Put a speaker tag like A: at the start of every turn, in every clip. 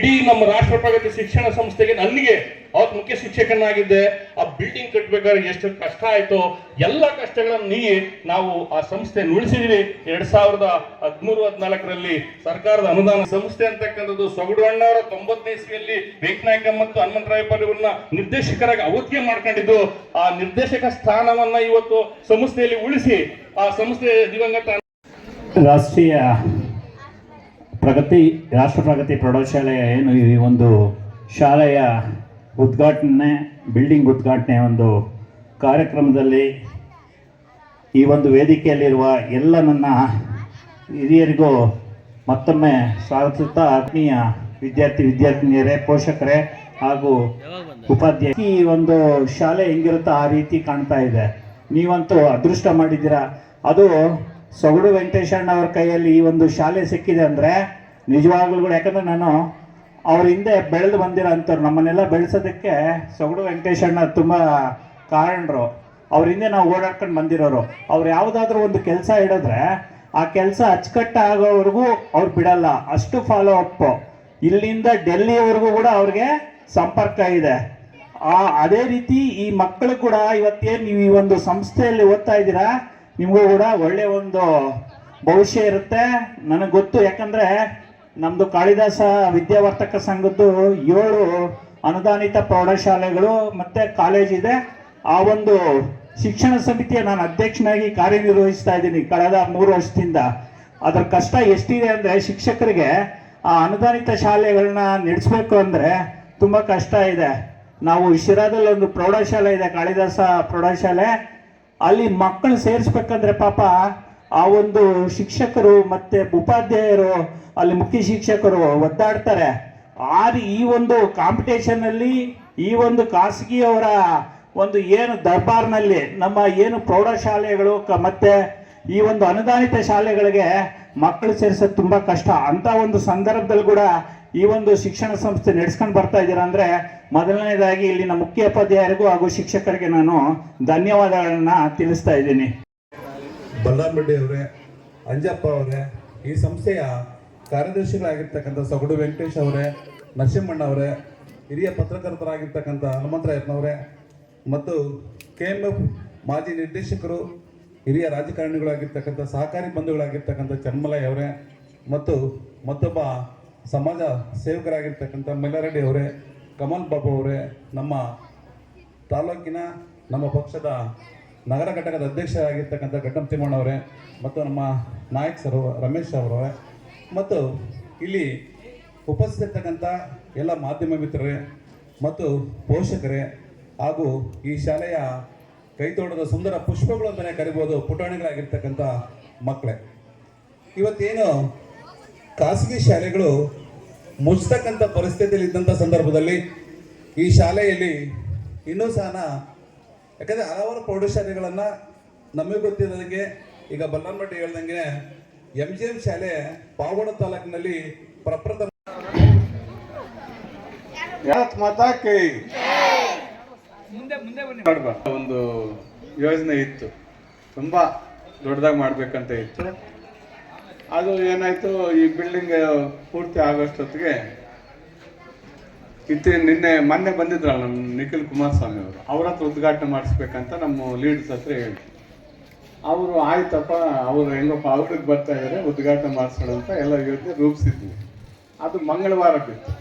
A: ಇಡೀ ನಮ್ಮ ರಾಷ್ಟ್ರ ಪ್ರಗತಿ ಶಿಕ್ಷಣ ಸಂಸ್ಥೆಗೆ ನನಗೆ ಅವತ್ತು ಮುಖ್ಯ ಶಿಕ್ಷಕನಾಗಿದ್ದೆ. ಆ ಬಿಲ್ಡಿಂಗ್ ಕಟ್ಟಬೇಕಾದ್ರೆ ಎಷ್ಟು ಕಷ್ಟ ಆಯಿತು, ಎಲ್ಲ ಕಷ್ಟಗಳನ್ನು ನೀ ನಾವು ಆ ಸಂಸ್ಥೆ ಉಳಿಸಿದ್ವಿ. ಎರಡ್ ಸಾವಿರದ ಹದಿಮೂರು, ಹದಿನಾಲ್ಕರಲ್ಲಿ ಸರ್ಕಾರದ ಅನುದಾನ ಸಂಸ್ಥೆ ಅಂತಕ್ಕಂಥದ್ದು ಸೊಗಡು ಅಣ್ಣವರ ತೊಂಬತ್ತನೇ ಇಸ್ವಿಯಲ್ಲಿ ವೆಂಕನಾಯಕ ಮತ್ತು ಹನುಮಂತರಾಯ ಪರಿವನ್ನ ನಿರ್ದೇಶಕರಾಗಿ ಅವತ್ತಿಗೆ ಮಾಡ್ಕೊಂಡಿದ್ದು. ಆ ನಿರ್ದೇಶಕ ಸ್ಥಾನವನ್ನ ಇವತ್ತು ಸಂಸ್ಥೆಯಲ್ಲಿ ಉಳಿಸಿ, ಆ ಸಂಸ್ಥೆ ದಿವಂಗತ
B: ರಾಷ್ಟ್ರೀಯ ಪ್ರಗತಿ, ರಾಷ್ಟ್ರ ಪ್ರಗತಿ ಪ್ರೌಢಶಾಲೆಯ ಏನು ಈ ಒಂದು ಶಾಲೆಯ ಉದ್ಘಾಟನೆ ಬಿಲ್ಡಿಂಗ್ ಉದ್ಘಾಟನೆ ಒಂದು ಕಾರ್ಯಕ್ರಮದಲ್ಲಿ ಈ ಒಂದು ವೇದಿಕೆಯಲ್ಲಿರುವ ಎಲ್ಲ ನನ್ನ ಹಿರಿಯರಿಗೂ ಮತ್ತೊಮ್ಮೆ ಸ್ವಾಗತಿಸುತ್ತಾ ಆತ್ಮೀಯ ವಿದ್ಯಾರ್ಥಿ, ವಿದ್ಯಾರ್ಥಿನಿಯರೇ, ಪೋಷಕರೇ ಹಾಗೂ ಉಪಾಧ್ಯಾಯ ಈ ಒಂದು ಶಾಲೆ ಹೆಂಗಿರುತ್ತೋ ಆ ರೀತಿ ಕಾಣ್ತಾ ಇದೆ. ನೀವಂತೂ ಅದೃಷ್ಟ ಮಾಡಿದ್ದೀರಾ? ಅದು ಸೊಗಡು ವೆಂಕಟೇಶಣ್ಣ ಅವ್ರ ಕೈಯಲ್ಲಿ ಈ ಒಂದು ಶಾಲೆ ಸಿಕ್ಕಿದೆ ಅಂದರೆ ನಿಜವಾಗ್ಲೂ ಕೂಡ, ಯಾಕಂದ್ರೆ ನಾನು ಅವ್ರ ಹಿಂದೆ ಬೆಳೆದು ಬಂದಿರೋ ಅಂಥವ್ರು, ನಮ್ಮನ್ನೆಲ್ಲ ಬೆಳೆಸೋದಕ್ಕೆ ಸೊಗಡು ವೆಂಕಟೇಶಣ್ಣ ತುಂಬ ಕಾರಣರು. ಅವ್ರ ಹಿಂದೆ ನಾವು ಓಡಾಡ್ಕೊಂಡು ಬಂದಿರೋರು. ಅವ್ರು ಯಾವುದಾದ್ರೂ ಒಂದು ಕೆಲಸ ಇಡಿದ್ರೆ ಆ ಕೆಲಸ ಅಚ್ಚುಕಟ್ಟಾಗೋವರೆಗೂ ಅವ್ರು ಬಿಡಲ್ಲ. ಅಷ್ಟು ಫಾಲೋ ಅಪ್ ಇಲ್ಲಿಂದ ಡೆಲ್ಲಿವರೆಗೂ ಕೂಡ ಅವ್ರಿಗೆ ಸಂಪರ್ಕ ಇದೆ. ಆ, ಅದೇ ರೀತಿ ಈ ಮಕ್ಕಳು ಕೂಡ ಇವತ್ತೇನು ನೀವು ಈ ಒಂದು ಸಂಸ್ಥೆಯಲ್ಲಿ ಓದ್ತಾ ಇದ್ದೀರಾ ನಿಮಗೂ ಕೂಡ ಒಳ್ಳೆ ಒಂದು ಭವಿಷ್ಯ ಇರುತ್ತೆ. ನನಗೆ ಗೊತ್ತು, ಯಾಕಂದ್ರೆ ನಮ್ದು ಕಾಳಿದಾಸ ವಿದ್ಯಾವರ್ತಕ ಸಂಘದ್ದು ಏಳು ಅನುದಾನಿತ ಪ್ರೌಢಶಾಲೆಗಳು ಮತ್ತೆ ಕಾಲೇಜ್ ಇದೆ. ಆ ಒಂದು ಶಿಕ್ಷಣ ಸಮಿತಿಯ ನಾನು ಅಧ್ಯಕ್ಷನಾಗಿ ಕಾರ್ಯನಿರ್ವಹಿಸ್ತಾ ಇದ್ದೀನಿ ಕಳೆದ ಮೂರು ವರ್ಷದಿಂದ. ಅದರ ಕಷ್ಟ ಎಷ್ಟಿದೆ ಅಂದ್ರೆ ಶಿಕ್ಷಕರಿಗೆ ಆ ಅನುದಾನಿತ ಶಾಲೆಗಳನ್ನ ನಡೆಸಬೇಕು ಅಂದ್ರೆ ತುಂಬಾ ಕಷ್ಟ ಇದೆ. ನಾವು ಶಿರಾದಲ್ಲಿ ಒಂದು ಪ್ರೌಢಶಾಲೆ ಇದೆ, ಕಾಳಿದಾಸ ಪ್ರೌಢಶಾಲೆ. ಅಲ್ಲಿ ಮಕ್ಕಳು ಸೇರಿಸ್ಬೇಕಂದ್ರೆ ಪಾಪ ಆ ಒಂದು ಶಿಕ್ಷಕರು ಮತ್ತೆ ಉಪಾಧ್ಯಾಯರು, ಅಲ್ಲಿ ಮುಖ್ಯ ಶಿಕ್ಷಕರು ಒದ್ದಾಡ್ತಾರೆ. ಆ ಈ ಒಂದು ಕಾಂಪಿಟೇಷನ್ ಅಲ್ಲಿ, ಈ ಒಂದು ಖಾಸಗಿಯವರ ಒಂದು ಏನು ದರ್ಬಾರ್ನಲ್ಲಿ, ನಮ್ಮ ಏನು ಪ್ರೌಢಶಾಲೆಗಳು ಮತ್ತೆ ಈ ಒಂದು ಅನುದಾನಿತ ಶಾಲೆಗಳಿಗೆ ಮಕ್ಕಳು ಸೇರಿಸೋದು ತುಂಬಾ ಕಷ್ಟ. ಅಂತ ಒಂದು ಸಂದರ್ಭದಲ್ಲಿ ಕೂಡ ಈ ಒಂದು ಶಿಕ್ಷಣ ಸಂಸ್ಥೆ ನಡೆಸ್ಕೊಂಡು ಬರ್ತಾ ಇದ್ದೀರಾ ಅಂದರೆ ಮೊದಲನೇದಾಗಿ ಇಲ್ಲಿನ ಮುಖ್ಯೋಪಾಧ್ಯಾಯರಿಗೂ ಹಾಗೂ ಶಿಕ್ಷಕರಿಗೆ ನಾನು ಧನ್ಯವಾದಗಳನ್ನು ತಿಳಿಸ್ತಾ ಇದ್ದೀನಿ.
C: ಬಲ್ಲಾರ್ಮಡ್ಡಿ ಅವರೇ, ಅಂಜಪ್ಪ ಅವರೇ, ಈ ಸಂಸ್ಥೆಯ ಕಾರ್ಯದರ್ಶಿಗಳಾಗಿರ್ತಕ್ಕಂಥ ಸೊಗಡು ವೆಂಕಟೇಶ್ ಅವರೇ, ನರಸಿಂಹಣ್ಣ ಅವರೇ, ಹಿರಿಯ ಪತ್ರಕರ್ತರಾಗಿರ್ತಕ್ಕಂಥ ಹನುಮಂತರಾಯಪ್ಪನವರೇ ಮತ್ತು ಕೆ ಎಂ ಎಫ್ ಮಾಜಿ ನಿರ್ದೇಶಕರು, ಹಿರಿಯ ರಾಜಕಾರಣಿಗಳಾಗಿರ್ತಕ್ಕಂಥ ಸಹಕಾರಿ ಬಂಧುಗಳಾಗಿರ್ತಕ್ಕಂಥ ಚನ್ಮಲಯ್ ಅವರೇ, ಮತ್ತು ಮತ್ತೊಬ್ಬ ಸಮಾಜ ಸೇವಕರಾಗಿರ್ತಕ್ಕಂಥ ಮೈಲಾರೆಡ್ಡಿ ಅವರೇ, ಕಮಲ್ ಬಾಬು ಅವರೇ, ನಮ್ಮ ತಾಲೂಕಿನ ನಮ್ಮ ಪಕ್ಷದ ನಗರ ಘಟಕದ ಅಧ್ಯಕ್ಷರಾಗಿರ್ತಕ್ಕಂಥ ಘಟ್ಟಂ ತಿಮ್ಮಣ್ಣವರೇ ಮತ್ತು ನಮ್ಮ ನಾಯಕ್ ಸರ್ ರಮೇಶ್ ಅವರವರೇ ಮತ್ತು ಇಲ್ಲಿ ಉಪಸ್ಥಿತಿರ್ತಕ್ಕಂಥ ಎಲ್ಲ ಮಾಧ್ಯಮ ಮಿತ್ರರೇ ಮತ್ತು ಪೋಷಕರೇ ಹಾಗೂ ಈ ಶಾಲೆಯ ಕೈತೋಟದ ಸುಂದರ ಪುಷ್ಪಗಳು ಅಂತಲೇ ಕರಿಬೋದು ಪುಟಾಣಿಗಳಾಗಿರ್ತಕ್ಕಂಥ ಮಕ್ಕಳೇ. ಇವತ್ತೇನು ಖಾಸಗಿ ಶಾಲೆಗಳು ಮುಚ್ಚತಕ್ಕಂಥ ಪರಿಸ್ಥಿತಿಯಲ್ಲಿ ಇದ್ದಂಥ ಸಂದರ್ಭದಲ್ಲಿ ಈ ಶಾಲೆಯಲ್ಲಿ ಇನ್ನೂ ಸಹ ಯಾಕಂದರೆ ಹಲವಾರು ಪ್ರೌಢಶಾಲೆಗಳನ್ನು ನಮಗೆ ಗೊತ್ತಿರೋದಕ್ಕೆ ಈಗ ಬಲ್ಲಮಟ್ಟಿ ಹೇಳ್ದಂಗೆ ಎಂ ಜಿ ಎಂ ಶಾಲೆ ಪಾವಗಡ ತಾಲೂಕಿನಲ್ಲಿ ಪ್ರಪ್ರಥಮ
D: ಒಂದು ಯೋಜನೆ ಇತ್ತು. ತುಂಬಾ ದೊಡ್ಡದಾಗಿ ಮಾಡಬೇಕಂತ ಇತ್ತು. ಅದು ಏನಾಯ್ತು, ಈ ಬಿಲ್ಡಿಂಗ್ ಪೂರ್ತಿ ಆಗೋಷ್ಟೊತ್ತಿಗೆ ಇತ್ತೀ ನಿನ್ನೆ ಮೊನ್ನೆ ಬಂದಿದ್ರಲ್ಲ ನಮ್ಮ ನಿಖಿಲ್ ಕುಮಾರಸ್ವಾಮಿ ಅವರು. ಅವ್ರ ಹತ್ರ ಉದ್ಘಾಟನೆ ಮಾಡಿಸ್ಬೇಕಂತ ನಮ್ಮ ಲೀಡ್ಸ್ ಹತ್ರ ಹೇಳಿ ಅವರು ಆಯ್ತಪ್ಪ, ಅವರು ಹೆಂಗಪ್ಪ, ಅವ್ರಿಗೆ ಬರ್ತಾ ಇದ್ದಾರೆ ಉದ್ಘಾಟನೆ ಮಾಡಿಸೋಣ ಅಂತ ಎಲ್ಲ ಯೋಜನೆ ರೂಪಿಸಿದ್ವಿ. ಅದು ಮಂಗಳವಾರ ಬಿತ್ತು.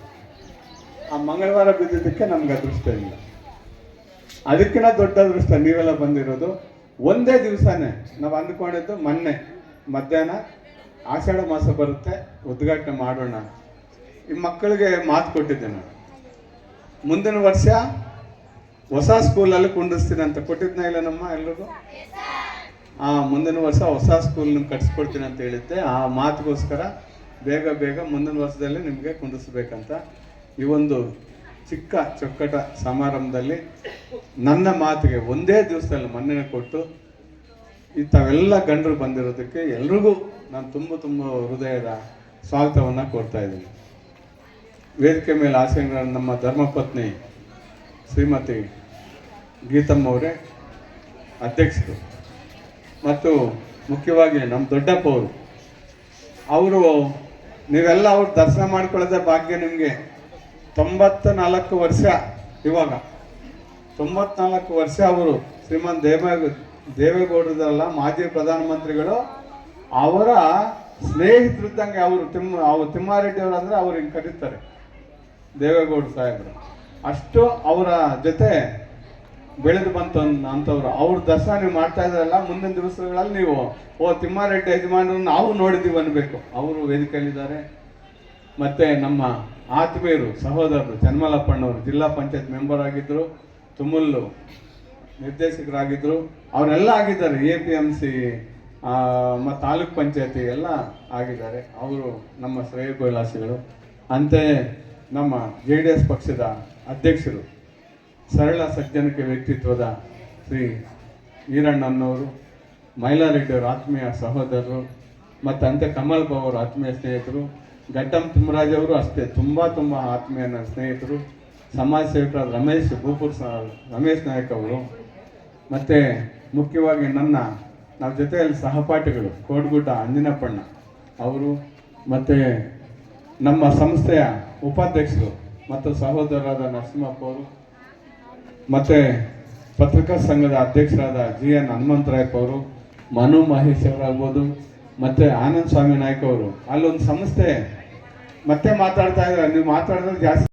D: ಆ ಮಂಗಳವಾರ ಬಿದ್ದಿದ್ದಕ್ಕೆ ನಮ್ಗೆ ಅದೃಷ್ಟ ಇಲ್ಲ. ಅದಕ್ಕಿಂತ ದೊಡ್ಡ ಅದೃಷ್ಟ ನೀವೆಲ್ಲ ಬಂದಿರೋದು, ಒಂದೇ ದಿವಸನೇ ನಾವು ಅಂದ್ಕೊಂಡಿದ್ದು ಮೊನ್ನೆ ಮಧ್ಯಾಹ್ನ ಆಷಾಢ ಮಾಸ ಬರುತ್ತೆ, ಉದ್ಘಾಟನೆ ಮಾಡೋಣ. ಈ ಮಕ್ಕಳಿಗೆ ಮಾತು ಕೊಟ್ಟಿದ್ದೆ ನಾನು. ಮುಂದಿನ ವರ್ಷ ಹೊಸ ಸ್ಕೂಲಲ್ಲಿ ಕುಂಡಿಸ್ತೀನಿ ಅಂತ ಕೊಟ್ಟಿದ್ನ ಇಲ್ಲ ನಮ್ಮ ಎಲ್ರಿಗೂ? ಆ, ಮುಂದಿನ ವರ್ಷ ಹೊಸ ಸ್ಕೂಲ್ ನಿಮ್ಗೆ ಕಟ್ಸ್ಕೊಡ್ತೀನಿ ಅಂತ ಹೇಳಿದ್ದೆ. ಆ ಮಾತಿಗೋಸ್ಕರ ಬೇಗ ಬೇಗ ಮುಂದಿನ ವರ್ಷದಲ್ಲಿ ನಿಮಗೆ ಕುಂಡಿಸ್ಬೇಕಂತ ಈ ಒಂದು ಚಿಕ್ಕ ಚೊಕ್ಕಟ ಸಮಾರಂಭದಲ್ಲಿ ನನ್ನ ಮಾತಿಗೆ ಒಂದೇ ದಿವಸದಲ್ಲಿ ಮನ್ನಣೆ ಕೊಟ್ಟು ಇಂಥವೆಲ್ಲ ಗಂಡರು ಬಂದಿರೋದಕ್ಕೆ ಎಲ್ರಿಗೂ ನಾನು ತುಂಬ ತುಂಬ ಹೃದಯದ ಸ್ವಾಗತವನ್ನು ಕೊಡ್ತಾ ಇದ್ದೀನಿ. ವೇದಿಕೆ ಮೇಲೆ ಆಸೀನ ನಮ್ಮ ಧರ್ಮಪತ್ನಿ ಶ್ರೀಮತಿ ಗೀತಮ್ಮ ಅವರೇ, ಅಧ್ಯಕ್ಷರು, ಮತ್ತು ಮುಖ್ಯವಾಗಿ ನಮ್ಮ ದೊಡ್ಡಪ್ಪ ಅವರು. ಅವರು ನೀವೆಲ್ಲ ಅವ್ರು ದರ್ಶನ ಮಾಡ್ಕೊಳ್ಳೋದೇ ಭಾಗ್ಯ ನಿಮಗೆ. ತೊಂಬತ್ತ ನಾಲ್ಕು ವರ್ಷ ಇವಾಗ. ತೊಂಬತ್ನಾಲ್ಕು ವರ್ಷ ಅವರು ಶ್ರೀಮಂತ ದೇವೇ, ದೇವೇಗೌಡರಲ್ಲ ಮಾಜಿ ಪ್ರಧಾನಮಂತ್ರಿಗಳು ಅವರ ಸ್ನೇಹಿತರಿದ್ದಂಗೆ ಅವರು ತಿಮ್ಮ, ಅವ್ರು ತಿಮ್ಮಾರೆಡ್ಡಿ ಅವರು ಅಂದರೆ ಅವ್ರು ಹಿಂಗೆ ಕರೀತಾರೆ, ದೇವೇಗೌಡ ಸಾಹೇಬರು. ಅಷ್ಟು ಅವರ ಜೊತೆ ಬೆಳೆದು ಬಂತು ಅಂತವ್ರು. ಅವ್ರ ದರ್ಶನ ನೀವು ಮಾಡ್ತಾ ಇದ್ರಲ್ಲ ಮುಂದಿನ ದಿವಸಗಳಲ್ಲಿ ನೀವು, ಓ, ತಿಮ್ಮಾರೆಡ್ಡಿ ಯಜಮಾನರು ನಾವು ನೋಡಿದ್ದೀವಿ ಅನ್ಬೇಕು ಅವರು ವೇದಿಕೆಯಲ್ಲಿದ್ದಾರೆ. ಮತ್ತೆ ನಮ್ಮ ಆತ್ಮೀಯರು, ಸಹೋದರರು ಚನ್ಮಲಪ್ಪಣ್ಣವರು ಜಿಲ್ಲಾ ಪಂಚಾಯತ್ ಮೆಂಬರ್ ಆಗಿದ್ರು, ತುಮುಲ್ಲು ನಿರ್ದೇಶಕರಾಗಿದ್ದರು ಅವರೆಲ್ಲ ಆಗಿದ್ದಾರೆ, ಎ ಪಿ ಎಂ ಸಿ ಮತ್ತು ತಾಲೂಕ್ ಪಂಚಾಯತಿ ಎಲ್ಲ ಆಗಿದ್ದಾರೆ. ಅವರು ನಮ್ಮ ಶ್ರೇಯೋಭಿಲಾಷಿಗಳು ಅಂತೆಯೇ ನಮ್ಮ ಜೆ ಡಿ ಎಸ್ ಪಕ್ಷದ ಅಧ್ಯಕ್ಷರು, ಸರಳ ಸಜ್ಜನಿಕೆ ವ್ಯಕ್ತಿತ್ವದ ಶ್ರೀ ಈರಣ್ಣನವರು ಮೈಲಾರೆಡ್ಡಿ ಅವರ ಆತ್ಮೀಯ ಸಹೋದರರು, ಮತ್ತು ಅಂತೆ ಕಮಲ್ ಬಾಬು ಅವರ ಆತ್ಮೀಯ ಸ್ನೇಹಿತರು, ಘಟ್ಟಂ ತಿಮ್ಮರಾಜ್ ಅವರು ಅಷ್ಟೇ, ತುಂಬ ತುಂಬ ಆತ್ಮೀಯ ಸ್ನೇಹಿತರು, ಸಮಾಜ ಸೇವಕರಾದ ರಮೇಶ್ ಭೂಪುರ್ ರಮೇಶ್ ನಾಯಕ್ ಅವರು, ಮತ್ತು ಮುಖ್ಯವಾಗಿ ನನ್ನ ನಮ್ಮ ಜೊತೆಯಲ್ಲಿ ಸಹಪಾಠಿಗಳು ಕೋಡ್ಗುಡ್ಡ ಅಂಜಿನಪ್ಪಣ್ಣ ಅವರು ಮತ್ತು ನಮ್ಮ ಸಂಸ್ಥೆಯ ಉಪಾಧ್ಯಕ್ಷರು ಮತ್ತು ಸಹೋದರರಾದ ನರಸಿಂಹಪ್ಪ ಅವರು ಮತ್ತು ಪತ್ರಿಕಾ ಸಂಘದ ಅಧ್ಯಕ್ಷರಾದ ಜಿ ಎನ್ ಹನುಮಂತರಾಯಪ್ಪ ಅವರು, ಮನು ಮಹೇಶ್ ಅವರಾಗ್ಬೋದು, ಮತ್ತು ಆನಂದ್ ಸ್ವಾಮಿ ನಾಯ್ಕ ಅವರು. ಅಲ್ಲೊಂದು ಸಂಸ್ಥೆ. ಮತ್ತೆ ಮಾತಾಡ್ತಾ ಇದ್ದಾರೆ. ನೀವು ಮಾತಾಡಿದ್ರೆ ಜಾಸ್ತಿ